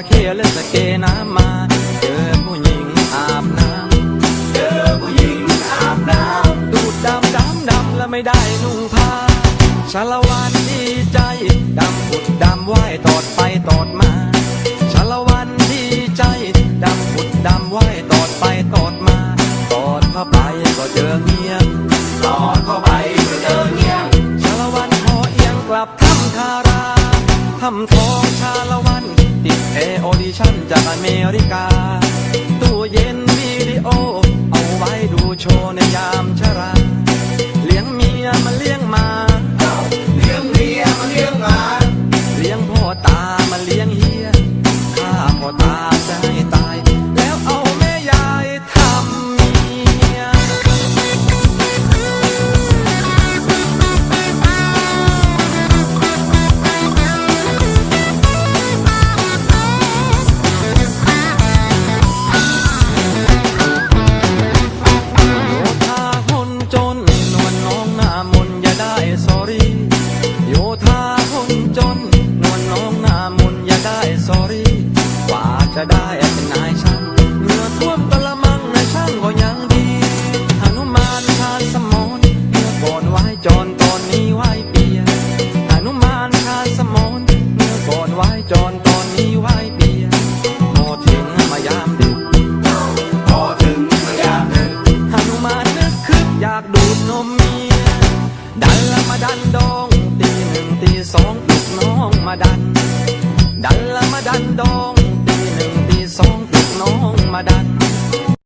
เล่นสเกน้ำมา เจอผู้หญิงอาบน้ำเจอผู้หญิงอาบน้ำดูดดำดำดำและไม่ได้นุ่งผ้าชาละวันดีใจดำปุดดำไหวตอดไปตอดมาชาละวันดีใจดำปุดดำไหวตอดไปตอดมาตอดเข้าไปก็เจอเมียำหลอดเข้าไปก็เจอเงี้ยชาละวันพอเอียงกลับทำทาราทำทองชาละวัน ติดเอออดิชั่นจากอเมริกา ตู้เย็นวิดีโอ เอาไว้ดูโชว์ในยามชรา นายช่างเหงื่อท่วมกะละมังนายช่างก็ยังดีหนุมานทานสมอนเมื่อก่อนไหว้จอนตอนนี้ไหว้เปียหนุมานทานสมอนเมื่อก่อนไหว้จอนตอนนี้ไหว้เปียโมถึงมายามดึกพอถึงมื่อยามดึกหนุมานนึกคึกอยากดูดนมเมียดันละมาดันดองตีหนึ่งตีสองปลุกน้องมาดัน